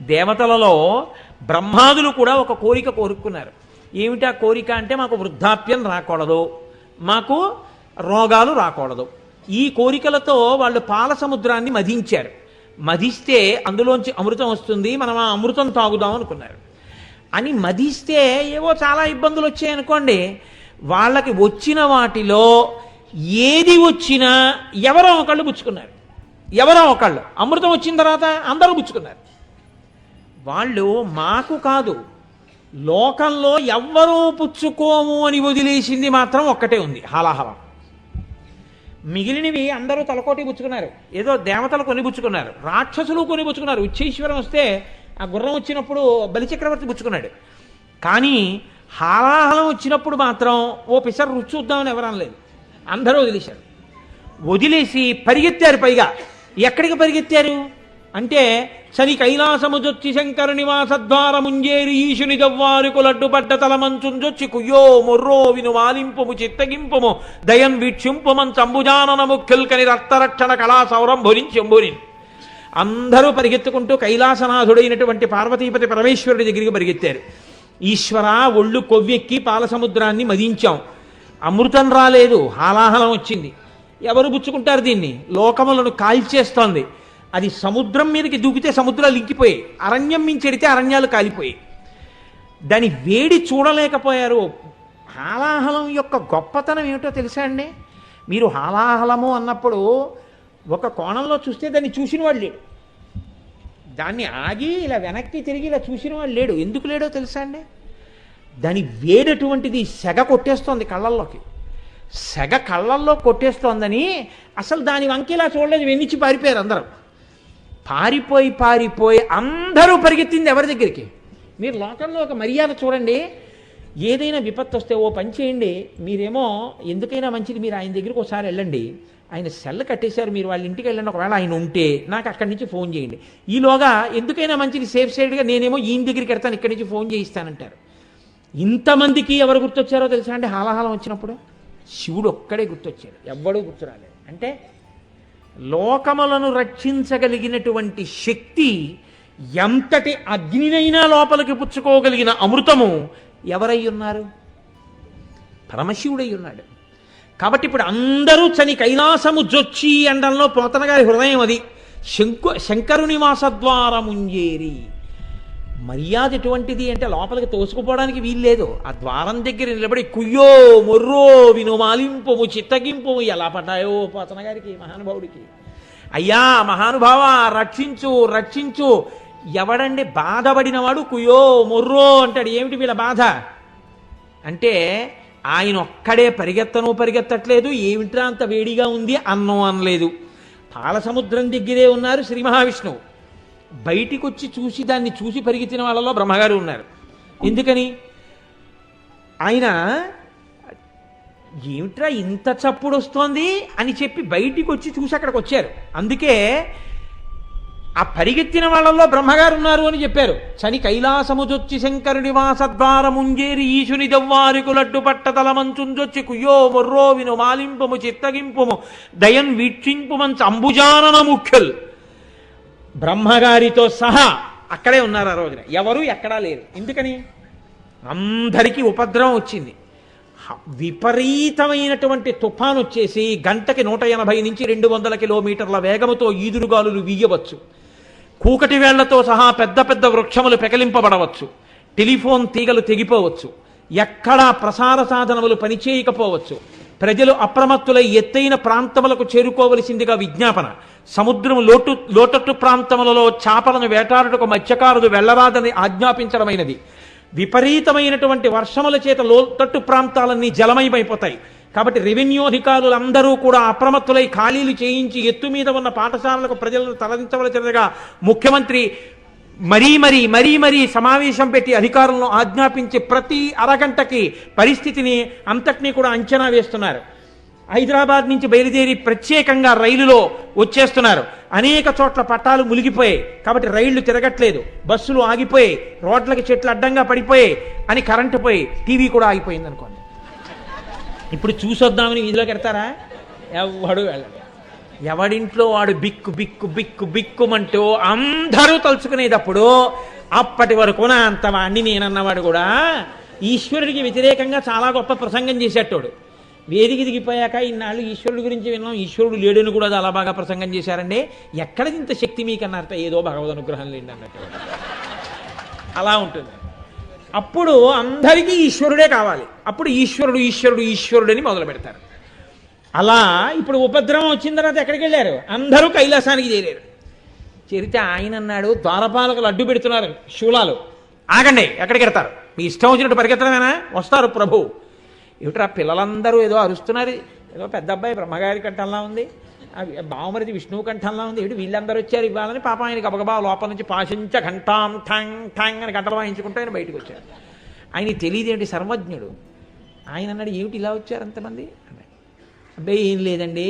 దేవతలలో బ్రహ్మాదులు కూడా ఒక కోరిక కోరుకున్నారు. ఏమిటి ఆ కోరిక అంటే మాకు వృద్ధాప్యం రాకూడదు మాకు రోగాలు రాకూడదు. ఈ కోరికలతో వాళ్ళు పాల సముద్రాన్ని మధించారు. మధిస్తే అందులోంచి అమృతం వస్తుంది మనం ఆ అమృతం తాగుదాం అనుకున్నారు. అని మధిస్తే ఏవో చాలా ఇబ్బందులు వచ్చాయనుకోండి వాళ్ళకి వచ్చిన వాటిలో ఏది వచ్చినా ఎవరో ఒకళ్ళు పుచ్చుకున్నారు. ఎవరో ఒకళ్ళు. అమృతం వచ్చిన తర్వాత అందరూ పుచ్చుకున్నారు. వాళ్ళు మాకు కాదు. లోకంలో ఎవ్వరూ పుచ్చుకోము అని వదిలేసింది మాత్రం ఒక్కటే ఉంది హాలాహలం. మిగిలినవి అందరూ తలకోటి పుచ్చుకున్నారు. ఏదో దేవతలు కొని పుచ్చుకున్నారు రాక్షసులు కొని పుచ్చుకున్నారు. ఉచ్చేశ్వరం వస్తే ఆ గుర్రం వచ్చినప్పుడు బలిచక్రవర్తి పుచ్చుకున్నాడు. కానీ హాలాహలం వచ్చినప్పుడు మాత్రం ఓ పిసర్ రుచి చూద్దామని ఎవరు లేదు అందరూ వదిలేశారు. వదిలేసి పరిగెత్తారు పైగా. ఎక్కడికి పరిగెత్తారు? అంటే శని కైలాసముజొచ్చి శంకర నివాసద్వార ముంజేరి ఈశుని దవ్వారి కులడ్డు పడ్డ తలమంచుంజొచ్చి కుయ్యో మొర్రో విను వాలింపుము చిత్తగింపుము దయం వీక్షింపుమన్ చంబుజానన ముఖ్యుల్కని రక్తరక్షణ కళా సౌరంభురించి ఎంబురిన్ అందరూ పరిగెత్తుకుంటూ కైలాసనాథుడైనటువంటి పార్వతీపతి పరమేశ్వరుడి దగ్గరికి పరిగెత్తారు. ఈశ్వర ఒళ్ళు కొవ్వెక్కి పాలసముద్రాన్ని మదించాం. అమృతం రాలేదు హాలాహలం వచ్చింది. ఎవరు పుచ్చుకుంటారు దీన్ని? లోకములను కాల్చేస్తోంది. అది సముద్రం మీదకి దూకితే సముద్రాలు ఇంకిపోయాయి. అరణ్యం మించెడితే అరణ్యాలు కాలిపోయాయి. దాని వేడి చూడలేకపోయారు. హాలాహలం యొక్క గొప్పతనం ఏమిటో తెలుసా అండి? మీరు హాలాహలము అన్నప్పుడు ఒక కోణంలో చూస్తే దాన్ని చూసిన వాడు లేడు. దాన్ని ఆగి ఇలా వెనక్కి తిరిగి ఇలా చూసిన వాడు లేడు. ఎందుకు లేడో తెలుసా అండి? దాని వేడటువంటిది సెగ కొట్టేస్తోంది కళ్ళల్లోకి. సెగ కళ్ళల్లో కొట్టేస్తోందని అసలు దాని వంకి ఇలా చూడలేదు. వెన్నిచ్చి పారిపోయారు అందరూ. పారిపోయి పారిపోయి అందరూ పరిగెత్తింది ఎవరి దగ్గరికి? మీరు లోకంలో ఒక మర్యాద చూడండి. ఏదైనా విపత్తు వస్తే ఓ పని చేయండి. మీరేమో ఎందుకైనా మంచిది మీరు ఆయన దగ్గరికి ఒకసారి వెళ్ళండి. ఆయన సెల్ కట్టేశారు మీరు వాళ్ళ ఇంటికి వెళ్ళండి. ఒకవేళ ఆయన ఉంటే నాకు అక్కడి నుంచి ఫోన్ చేయండి. ఈలోగా ఎందుకైనా మంచిది సేఫ్ సైడ్గా నేనేమో ఈయన దగ్గరికి వెళ్తాను ఇక్కడి నుంచి ఫోన్ చేయిస్తానంటారు. ఇంతమందికి ఎవరు గుర్తొచ్చారో తెలుసా అండి? హాలాహలం వచ్చినప్పుడు. శివుడు ఒక్కడే గుర్తొచ్చాడు. ఎవ్వడూ గుర్తురాలేదు అంటే లోకములను రక్షించగలిగినటువంటి శక్తి ఎంతటి అగ్నినైనా లోపలికి పుచ్చుకోగలిగిన అమృతము ఎవరై ఉన్నారు? పరమశివుడై ఉన్నాడు. కాబట్టి ఇప్పుడు అందరూ చని కైలాసము జొచ్చి అండంలో పోతన గారి హృదయం అది. శంకు శంకరుని వాసద్వారముంజేరి. మర్యాద ఎటువంటిది అంటే లోపలికి తోసుకుపోవడానికి వీల్లేదు. ఆ ద్వారం దగ్గర నిలబడి కుయ్యో మొర్రో వినుమాలింపు చిత్తగింపు ఎలా పడ్డాయో పోతన గారికి మహానుభావుడికి. అయ్యా మహానుభావ రక్షించు రక్షించు. ఎవడండి బాధపడినవాడు కుయ్యో మొర్రో అంటాడు. ఏమిటి వీళ్ళ బాధ? అంటే ఆయన ఒక్కడే పరిగెత్తను పరిగెత్తట్లేదు ఏమిట్రా అంత వేడిగా ఉంది అన్నం అనలేదు. పాల సముద్రం దగ్గరే ఉన్నారు శ్రీ మహావిష్ణువు. బయటికి వచ్చి చూసి దాన్ని చూసి పరిగెత్తిన వాళ్ళలో బ్రహ్మగారు ఉన్నారు. ఎందుకని? ఆయన ఏమిట్రా ఇంత చప్పుడు వస్తోంది అని చెప్పి బయటికి వచ్చి చూసి అక్కడికి వచ్చారు అందుకే ఆ పరిగెత్తిన వాళ్ళల్లో బ్రహ్మగారు ఉన్నారు అని చెప్పారు. చని కైలాసముజొచ్చి శంకరుడి వాసద్వారముంజేరి ఈశుని దవ్వారికు లడ్డు పట్టతల మంచుంజొచ్చి కుయ్యో మొర్రో విను మాలింపము చిత్తగింపుము దయన్ వీక్షింపుమంచ అంబుజానన ముఖ్యుల్ బ్రహ్మగారితో సహా అక్కడే ఉన్నారు ఆ రోజున. ఎవరు ఎక్కడా లేరు. ఎందుకని? అందరికీ ఉపద్రవం వచ్చింది. విపరీతమైనటువంటి తుఫాను వచ్చేసి గంటకి నూట ఎనభై నుంచి రెండు వందల కిలోమీటర్ల వేగముతో ఈదురుగాలులు వీయవచ్చు. కూకటి వేళ్ళతో సహా పెద్ద పెద్ద వృక్షములు పెకలింపబడవచ్చు. టెలిఫోన్ తీగలు తెగిపోవచ్చు. ఎక్కడా ప్రసార సాధనములు పనిచేయకపోవచ్చు. ప్రజలు అప్రమత్తులై ఎత్తైన ప్రాంతములకు చేరుకోవలసిందిగా విజ్ఞాపన. సముద్రం లోటు లోతట్టు ప్రాంతములలో చేపలను వేటాడుటకు మత్స్యకారులు వెళ్ళరాదని ఆజ్ఞాపించడమైనది. విపరీతమైనటువంటి వర్షముల చేత లోతట్టు ప్రాంతాలన్నీ జలమయమైపోతాయి. కాబట్టి రెవెన్యూ అధికారులు అందరూ కూడా అప్రమత్తులై ఖాళీలు చేయించి ఎత్తు మీద ఉన్న పాఠశాలలకు ప్రజలను తరలించవలసినదిగా ముఖ్యమంత్రి మరీ మరీ మరీ మరీ సమావేశం పెట్టి అధికారులను ఆజ్ఞాపించి ప్రతి అరగంటకి పరిస్థితిని అంతటినీ కూడా అంచనా వేస్తున్నారు. హైదరాబాద్ నుంచి బయలుదేరి ప్రత్యేకంగా రైలులో వచ్చేస్తున్నారు. అనేక చోట్ల పట్టాలు మునిగిపోయాయి. కాబట్టి రైళ్ళు తిరగట్లేదు. బస్సులు ఆగిపోయాయి. రోడ్లకి చెట్లు అడ్డంగా పడిపోయాయి అని కరెంటు పోయి టీవీ కూడా ఆగిపోయింది అనుకోండి. ఇప్పుడు చూసొద్దామని వీధిలోకి వెడతారా ఎవడు వెళ్ళడు. ఎవడింట్లో వాడు బిక్కు బిక్కు బిక్కు బిక్కుమంటూ అందరూ తలుచుకునేటప్పుడు అప్పటి వరకు నా అంత వాణ్ణి నేనన్నవాడు కూడా ఈశ్వరుడికి వ్యతిరేకంగా చాలా గొప్ప ప్రసంగం చేసేటోడు. వేదిక దిగిపోయాక ఇన్నాళ్ళు ఈశ్వరుడి గురించి విన్నాం. ఈశ్వరుడు లేడని కూడా చాలా బాగా ప్రసంగం చేశారండి. ఎక్కడ ఇంత శక్తి మీకు అన్నారు ఏదో భగవద్ అనుగ్రహం లేండి అన్నట్టు. అలా ఉంటుంది. అప్పుడు అందరికీ ఈశ్వరుడే కావాలి. అప్పుడు ఈశ్వరుడు ఈశ్వరుడు ఈశ్వరుడు అని మొదలు పెడతారు. అలా ఇప్పుడు ఉపద్రవం వచ్చిన తర్వాత ఎక్కడికి వెళ్ళారు? అందరూ కైలాసానికి చేరారు. చేరితే ఆయన అన్నాడు ద్వారపాలకులు అడ్డు పెడుతున్నారు శూలాలు. ఆగండి ఎక్కడికి వెడతారు మీ ఇష్టం వచ్చినట్టు పరిగెత్తడమేనా? వస్తారు ప్రభు. ఏమిట్రా పిల్లలందరూ ఏదో అరుస్తున్నారు? ఏదో పెద్ద అబ్బాయి బ్రహ్మగారి కంఠంలా ఉంది. బావమరిది విష్ణువు కంఠంలా ఉంది. ఏడు వీళ్ళందరూ వచ్చారు ఇవ్వాలని పాప ఆయన గబగబా లోపల నుంచి పాశించ ఘంటాం ఠంగ్ ఠంగ్ అని గంటలు వాయించుకుంటూ ఆయన బయటకు వచ్చారు. ఆయన తెలియదేంటి సర్వజ్ఞుడు. ఆయన అన్నాడు ఏమిటి ఇలా వచ్చారు అంతమంది? అబ్బాయి ఏం లేదండి.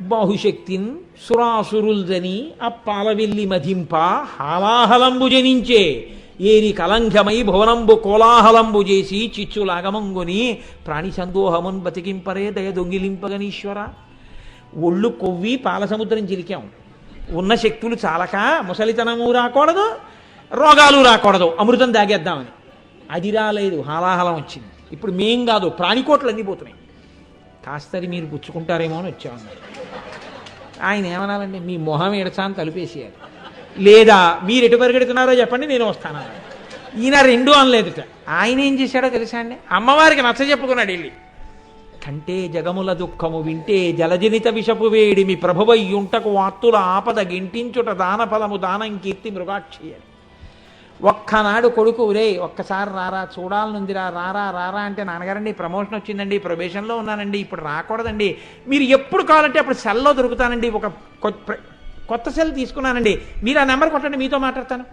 బాహుశక్తిన్ సురాసురుల్దని ఆ పాలవెల్లి మధింప హాలాహలంబు జనించే ఏరి కలంఘమై భువనంబు కోలాహలంబు చేసి చిచ్చులాగమంగుని ప్రాణి సందోహమున్ బతికింపరే దయ దొంగిలింపగనీశ్వర. ఒళ్ళు కొవ్వి పాలసముద్రం చిలికాం. ఉన్న శక్తులు చాలక ముసలితనము రాకూడదు రోగాలు రాకూడదు. అమృతం దాగేద్దామని అది రాలేదు హాలాహలం వచ్చింది. ఇప్పుడు మేం కాదు ప్రాణికోట్లు అన్నీ పోతున్నాయి. కాస్తది మీరు పుచ్చుకుంటారేమో అని వచ్చామన్నారు ఆయన ఏమనాలండి మీ మొహం ఎడచా అని తలుపేసేయాలి. లేదా మీరు ఎటు పరిగెడుతున్నారో చెప్పండి నేను వస్తానన్నాడు ఈయన రెండు అనలేదుట. ఆయన ఏం చేశాడో తెలుసా అండి? అమ్మవారికి నచ్చ చెప్పుకున్నాడు వెళ్ళి. కంటే జగముల దుఃఖము వింటే జలజనిత విషపు వేడి మీ ప్రభువయ్యుంటకు వాత్తుల ఆపద గింటించుట దాన ఫలము దానం కీర్తి మృగాక్షి అని ఒక్కనాడు కొడుకు రే ఒక్కసారి రారా చూడాలనుందిరా రారా రారా అంటే నాన్నగారండి ప్రమోషన్ వచ్చిందండి ప్రొబేషన్లో ఉన్నానండి ఇప్పుడు రాకూడదండి. మీరు ఎప్పుడు కావాలంటే అప్పుడు సెల్లో దొరుకుతానండి. ఒక కొత్త సెల్ తీసుకున్నానండి. మీరు ఆ నెంబర్ కొట్టండి మీతో మాట్లాడతాను.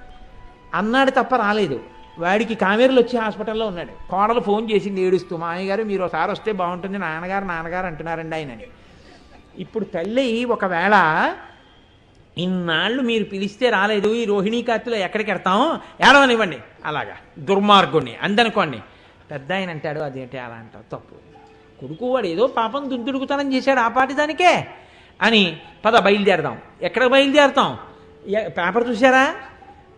అన్నాడు తప్ప రాలేదు. వాడికి కావేరులు వచ్చి హాస్పిటల్లో ఉన్నాడు. కోడలు ఫోన్ చేసింది ఏడుస్తూ మా అయ్యగారు మీరు ఒకసారి వస్తే బాగుంటుంది నాన్నగారు నాన్నగారు అంటున్నారండి ఆయనని. ఇప్పుడు తల్లి ఒకవేళ ఇన్నాళ్ళు మీరు పిలిస్తే రాలేదు ఈ రోహిణీ కాతిలో ఎక్కడికి వెడతాం ఏడవనివ్వండి. అలాగా. దుర్మార్గుణ్ణి. అందనుకోండి. పెద్ద ఆయన అంటాడు అదేంటి అలా అంటావు? తప్పు. కొడుకు వాడు ఏదో పాపం దుందుడుకుతనం చేశాడు ఆ పాటి దానికే. అని పద బయలుదేరదాం. ఎక్కడ బయలుదేరుతాం? ఎ- పేపర్ చూసారా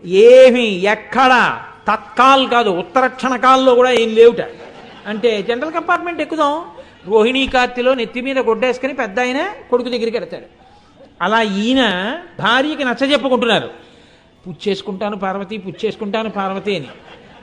ఏమి ఎక్కడ. తత్కాల్ కాదు ఉత్తర క్షణకాల్లో కూడా ఏం లేవుట. అంటే జనరల్ కంపార్ట్మెంట్ ఎక్కుదాం. రోహిణీ కార్తిలో నెత్తి మీద గొడ్డేసుకుని పెద్ద ఆయన కొడుకు దగ్గరికి వెళ్తాడు. అలా ఈయన భార్యకి నచ్చజెప్పుకుంటున్నారు పుచ్చేసుకుంటాను పార్వతి పుచ్చేసుకుంటాను పార్వతి అని.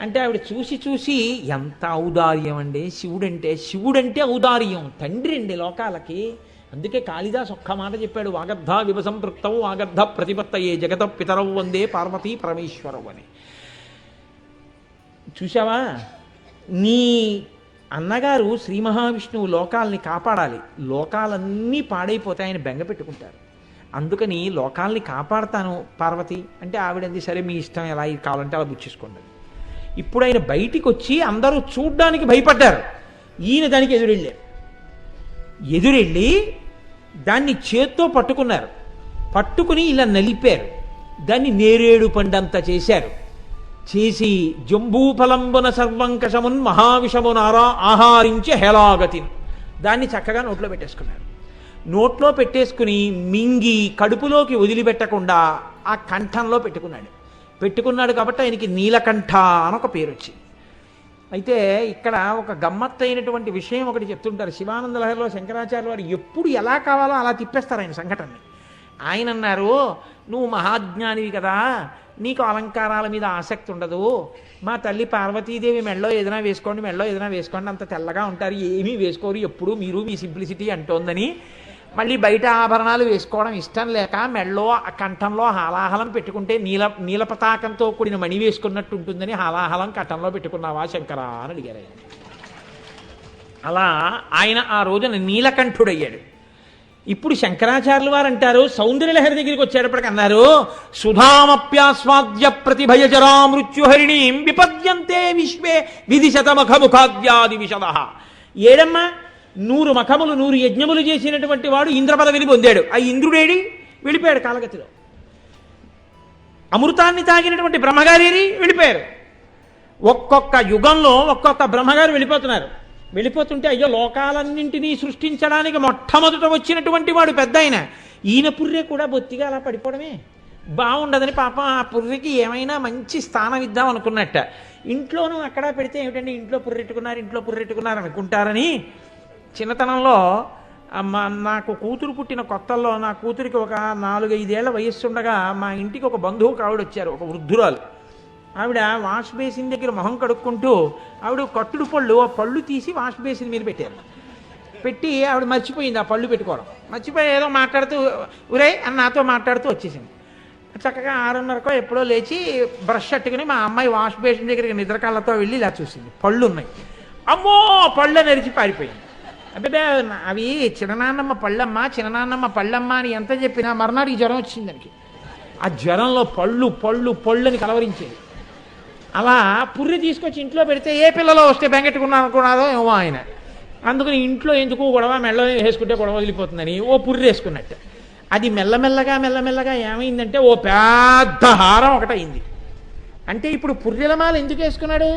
అంటే ఆవిడ చూసి చూసి ఎంత ఔదార్యం అండి శివుడంటే శివుడంటే ఔదార్యం. తండ్రి అండి లోకాలకి. అందుకే కాళిదాస్ ఒక్క మాట చెప్పాడు వాగర్ధ వివసంపృక్తం వాగర్ధ ప్రతిపత్తయే జగత పితరవు వందే పార్వతీ పరమేశ్వరవు అని. చూసావా నీ అన్నగారు శ్రీ మహావిష్ణువు లోకాల్ని కాపాడాలి. లోకాలన్నీ పాడైపోతాయి ఆయన బెంగ పెట్టుకుంటారు. అందుకని లోకాల్ని కాపాడతాను పార్వతి. అంటే ఆవిడంది సరే మీ ఇష్టం ఎలా ఇది కావాలంటే అలా బుచ్చేసుకోండి ఇప్పుడు ఆయన బయటికి వచ్చి అందరూ చూడ్డానికి భయపడ్డారు. ఈయన దానికి ఎదురెళ్ళారు. ఎదురెళ్ళి దాన్ని చేత్తో పట్టుకున్నారు. పట్టుకుని ఇలా నలిపారు. దాన్ని నేరేడు పండంత చేశారు. చేసి జంబూఫలంబున సర్వంకషమున్ మహావిషమునారా ఆహారించి హెలాగతిన్ దాన్ని చక్కగా నోట్లో పెట్టేసుకున్నారు. నోట్లో పెట్టేసుకుని మింగి కడుపులోకి వదిలిపెట్టకుండా ఆ కంఠంలో పెట్టుకున్నాడు. పెట్టుకున్నాడు కాబట్టి ఆయనకి నీలకంఠ అని ఒక పేరు వచ్చింది అయితే ఇక్కడ ఒక గమ్మత్తైనటువంటి విషయం ఒకటి చెప్తుంటారు. శివానంద లహరిలో శంకరాచార్య వారు ఎప్పుడు ఎలా కావాలో అలా తిప్పేస్తారు ఆయన సంఘటనని. ఆయన అన్నారు నువ్వు మహాజ్ఞానివి కదా నీకు అలంకారాల మీద ఆసక్తి ఉండదు. మా తల్లి పార్వతీదేవి మెళ్ళో ఏదైనా వేసుకోండి మెళ్ళో ఏదైనా వేసుకోండి అంత తెల్లగా ఉంటారు. ఏమీ వేసుకోరు ఎప్పుడు మీరు మీ సింప్లిసిటీ అంటోందని మళ్ళీ బయట ఆభరణాలు వేసుకోవడం ఇష్టం లేక మెళ్ళో ఆ కంఠంలో హాలాహలం పెట్టుకుంటే నీల నీల పతాకంతో కూడిన మణి వేసుకున్నట్టు ఉంటుందని హాలాహలం కంఠంలో పెట్టుకున్నావా శంకరా అని అడిగారు ఆయన. అలా ఆయన ఆ రోజున నీలకంఠుడయ్యాడు ఇప్పుడు శంకరాచార్యులు వారు అంటారు సౌందర్యలహరి దగ్గరికి వచ్చేటప్పటికి అన్నారు సుధామప్యాస్వాద్య ప్రతిభయజరా మృత్యుహరిణీం విపద్యంతే విశ్వే విధిశతమఖముఖాద్యాది విషద ఏడమ్మా నూరు మఖములు నూరు యజ్ఞములు చేసినటువంటి వాడు ఇంద్ర పదవిని పొందాడు. ఆ ఇంద్రుడేడి వెళ్ళిపోయాడు కాలగతిలో. అమృతాన్ని తాగినటువంటి బ్రహ్మగారి వెళ్ళిపోయారు. ఒక్కొక్క యుగంలో ఒక్కొక్క బ్రహ్మగారు వెళ్ళిపోతున్నారు. వెళ్ళిపోతుంటే అయ్యో లోకాలన్నింటినీ సృష్టించడానికి మొట్టమొదట వచ్చినటువంటి వాడు పెద్ద ఆయన. ఈయన పుర్రె కూడా బొత్తిగా అలా పడిపోవడమే. బాగుండదని పాపం ఆ పుర్రెకి ఏమైనా మంచి స్థానం ఇద్దాం అనుకున్నట్ట. ఇంట్లోనూ అక్కడ పెడితే ఏమిటండి? ఇంట్లో పుర్రెట్టుకున్నారు ఇంట్లో పుర్రెట్టుకున్నారు అనుకుంటారని చిన్నతనంలో నాకు కూతురు పుట్టిన కొత్తల్లో నా కూతురికి ఒక నాలుగైదేళ్ళ వయస్సు ఉండగా మా ఇంటికి ఒక బంధువు ఆవిడ వచ్చారు ఒక వృద్ధురాలు. ఆవిడ వాష్ బేసిన్ దగ్గర మొహం కడుక్కుంటూ ఆవిడ కట్టుడు పళ్ళు ఆ పళ్ళు తీసి వాష్ బేసిన్ మీద పెట్టారు. పెట్టి ఆవిడ మర్చిపోయింది ఆ పళ్ళు పెట్టుకోవడం. మర్చిపోయి ఏదో మాట్లాడుతూ ఉరే అని నాతో మాట్లాడుతూ వచ్చేసింది. చక్కగా ఆరున్నరకో ఎప్పుడో లేచి బ్రష్ అట్టుకుని మా అమ్మాయి వాష్ బేసిన్ దగ్గరికి నిద్రకాళ్ళతో వెళ్ళి ఇలా చూసింది. పళ్ళు ఉన్నాయి అమ్మో! పళ్ళు నరిచి పారిపోయింది. అబ్బే అవి చిన్ననాన్నమ్మ పళ్ళమ్మ చిన్ననాన్నమ్మ పళ్ళమ్మ అని ఎంత చెప్పినా మర్నాడు ఈ జ్వరం వచ్చింది దానికి. ఆ జ్వరంలో పళ్ళు పళ్ళు పళ్ళు అని కలవరించేది. అలా పుర్రి తీసుకొచ్చి ఇంట్లో పెడితే ఏ పిల్లలో వస్తే బెంగెట్టుకున్నాను అనుకున్నారో ఏమో ఆయన. అందుకని ఇంట్లో ఎందుకు గొడవ మెల్ల వేసుకుంటే గొడవ వదిలిపోతుందని ఓ పుర్రి వేసుకున్నట్టు. అది మెల్లమెల్లగా మెల్లమెల్లగా ఏమైందంటే ఓ పెద్ద హారం ఒకటైంది అంటే ఇప్పుడు పుర్రెలమాల ఎందుకు వేసుకున్నాడు?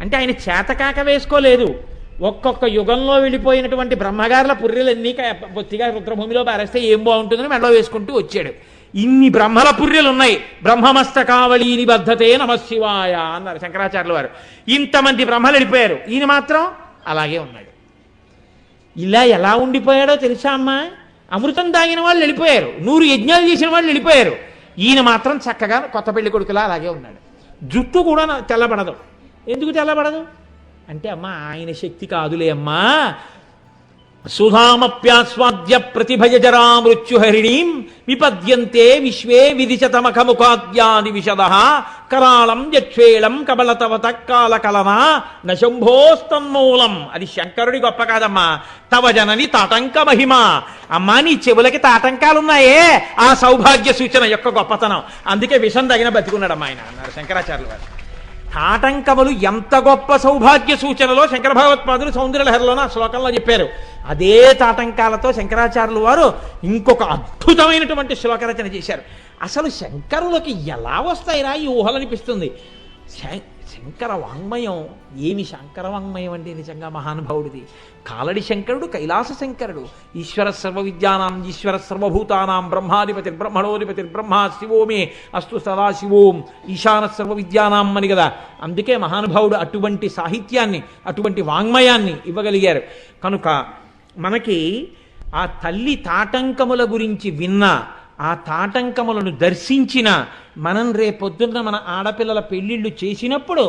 అంటే ఆయన చేతకాక వేసుకోలేదు. ఒక్కొక్క యుగంలో వెళ్ళిపోయినటువంటి బ్రహ్మగారుల పుర్రెలన్నీ బొత్తిగా రుద్రభూమిలో పారేస్తే ఏం బాగుంటుందని మెడలో వేసుకుంటూ వచ్చాడు. ఇన్ని బ్రహ్మల పుర్రెలు ఉన్నాయి బ్రహ్మమస్తకావళి నిబద్ధతే నమశివాయ అన్నారు శంకరాచార్యుల వారు. ఇంతమంది బ్రహ్మలు వెళ్ళిపోయారు. ఈయన మాత్రం అలాగే ఉన్నాడు. ఇలా ఎలా ఉండిపోయాడో తెలుసా అమ్మా? అమృతం తాగిన వాళ్ళు వెళ్ళిపోయారు. నూరు యజ్ఞాలు చేసిన వాళ్ళు వెళ్ళిపోయారు. ఈయన మాత్రం చక్కగా కొత్త పెళ్ళి కొడుకులా అలాగే ఉన్నాడు. జుట్టు కూడా తెల్లబడదు. ఎందుకు తెల్లబడదు? అంటే అమ్మా ఆయన శక్తి కాదులే అమ్మా. సుధామప్యాస్వాద్య ప్రతిభయజరా మృత్యుహరిణీం విపద్యంతే విశ్వే విదిశతమఖముఖాద్యాది విశద కరాళం యక్షేళం కబలతవత కాల కలనా నశంభోస్తన్మూలం అది శంకరుడి గొప్ప కాదమ్మా. తవ జనని తాటంక మహిమ. అమ్మా నీ చెవులకి తాటంకాలున్నాయే. ఆ సౌభాగ్య సూచన యొక్క గొప్పతనం. అందుకే విషం తగిన బతికున్నాడమ్మా ఆయన. అన్నారు శంకరాచార్యులు వారు. ఆటంకములు ఎంత గొప్ప సౌభాగ్య సూచనలో శంకర భగవత్పాదులు సౌందర్యలహరిలోన ఆ శ్లోకంలో చెప్పారు. అదే తాటంకాలతో శంకరాచార్యులు వారు ఇంకొక అద్భుతమైనటువంటి శ్లోక రచన చేశారు. అసలు శంకరులకి ఎలా వస్తాయిరా ఈ ఊహలనిపిస్తుంది? శం- శంకర వాంగ్మయం ఏమి శంకర వాంగ్మయం అంటే నిజంగా మహానుభావుడిది? కాలడి శంకరుడు కైలాస శంకరుడు ఈశ్వర సర్వ విద్యానాం ఈశ్వర సర్వభూతానాం బ్రహ్మాధిపతి బ్రహ్మణోధిపతి బ్రహ్మ శివోమే అస్తు సదాశివోం ఈశాన సర్వ విద్యానాం అని కదా. అందుకే మహానుభావుడు అటువంటి సాహిత్యాన్ని అటువంటి వాంగ్మయాన్ని ఇవ్వగలిగారు. కనుక మనకి ఆ తల్లి తాటంకముల గురించి విన్నా ఆ తాటంకములను దర్శించిన మనం రేపొద్దున్న మన ఆడపిల్లల పెళ్ళిళ్ళు చేసినప్పుడు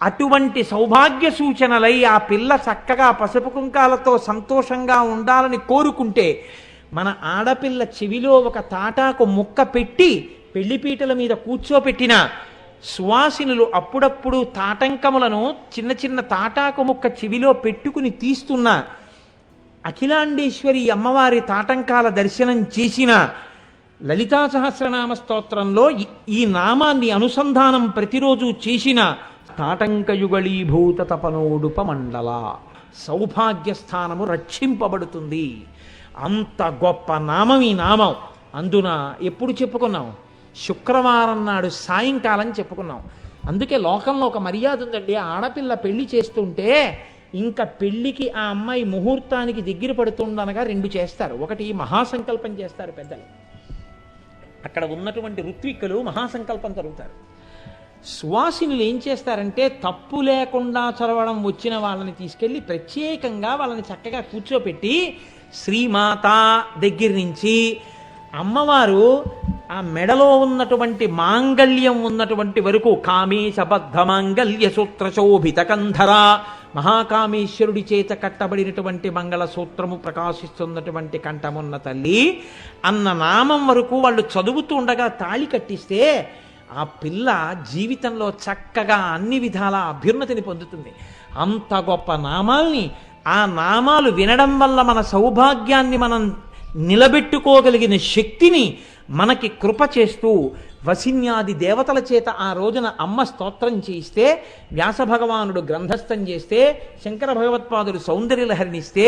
అటువంటి సౌభాగ్య సూచనలై ఆ పిల్ల చక్కగా పసుపు కుంకాలతో సంతోషంగా ఉండాలని కోరుకుంటే మన ఆడపిల్ల చెవిలో ఒక తాటాకు ముక్క పెట్టి పెళ్ళిపీటల మీద కూర్చోపెట్టిన సువాసినులు అప్పుడప్పుడు తాటంకములను చిన్న చిన్న తాటాకు ముక్క చెవిలో పెట్టుకుని తీస్తున్న అఖిలాండేశ్వరి అమ్మవారి తాటంకాల దర్శనం చేసిన లలితా సహస్రనామ స్తోత్రంలో ఈ- ఈ నామాన్ని అనుసంధానం ప్రతిరోజు చేసిన తాటంకయుగళీభూత తపనోడుపమండల సౌభాగ్య స్థానము రక్షింపబడుతుంది. అంత గొప్ప నామం ఈ నామం. అందున ఎప్పుడు చెప్పుకున్నాం? శుక్రవారం నాడు సాయంకాలం చెప్పుకున్నాం. అందుకే లోకంలో ఒక మర్యాద ఉందండి. ఆడపిల్ల పెళ్ళి చేస్తుంటే ఇంకా పెళ్ళికి ఆ అమ్మాయి ముహూర్తానికి దగ్గర పడుతుండనగా రెండు చేస్తారు. ఒకటి మహాసంకల్పం చేస్తారు పెద్దలు. అక్కడ ఉన్నటువంటి ఋత్విక్కులు మహాసంకల్పం జరుగుతారు సువాసినులు ఏం చేస్తారంటే తప్పు లేకుండా చదవడం వచ్చిన వాళ్ళని తీసుకెళ్ళి ప్రత్యేకంగా వాళ్ళని చక్కగా కూర్చోపెట్టి శ్రీమాత దగ్గర నుంచి అమ్మవారు ఆ మెడలో ఉన్నటువంటి మాంగళ్యం ఉన్నటువంటి వరకు కామేశబద్ధ మాంగళ్య సూత్ర శోభిత కంధర మహాకామేశ్వరుడి చేత కట్టబడినటువంటి మంగళ సూత్రము ప్రకాశిస్తున్నటువంటి కంఠమున్న తల్లి అన్న నామం వరకు వాళ్ళు చదువుతూ ఉండగా తాళి కట్టిస్తే ఆ పిల్ల జీవితంలో చక్కగా అన్ని విధాల అభ్యున్నతిని పొందుతుంది. అంత గొప్ప నామాల్ని ఆ నామాలు వినడం వల్ల మన సౌభాగ్యాన్ని మనం నిలబెట్టుకోగలిగిన శక్తిని మనకి కృప చేస్తూ వసిన్యాది దేవతల చేత ఆ రోజున అమ్మ స్తోత్రం చేయిస్తే వ్యాస భగవానుడు గ్రంథస్థం చేస్తే శంకర భగవత్పాదుడు సౌందర్యలహరినిస్తే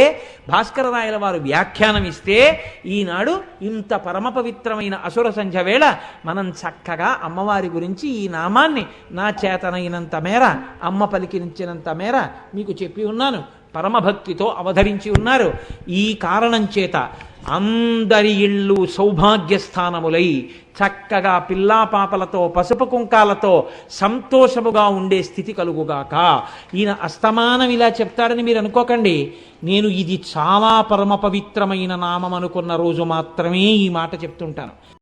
భాస్కర రాయల వారు వ్యాఖ్యానం ఇస్తే ఈనాడు ఇంత పరమ పవిత్రమైన అసుర సంధ్య వేళ మనం చక్కగా అమ్మవారి గురించి ఈ నామాన్ని నా చేతనైనంత మేర అమ్మ పలికించినంత మేర మీకు చెప్పి ఉన్నాను. పరమభక్తితో అవధరించి ఉన్నారు. ఈ కారణం చేత అందరి ఇళ్ళు సౌభాగ్య స్థానములై చక్కగా పిల్లా పాపలతో పసుపు కుంకాలతో సంతోషముగా ఉండే స్థితి కలుగుగాక. ఈయన అస్తమానం ఇలా చెప్తాడని మీరు అనుకోకండి. నేను ఇది చాలా పరమ పవిత్రమైన నామం అనుకున్న రోజు మాత్రమే ఈ మాట చెప్తుంటాను.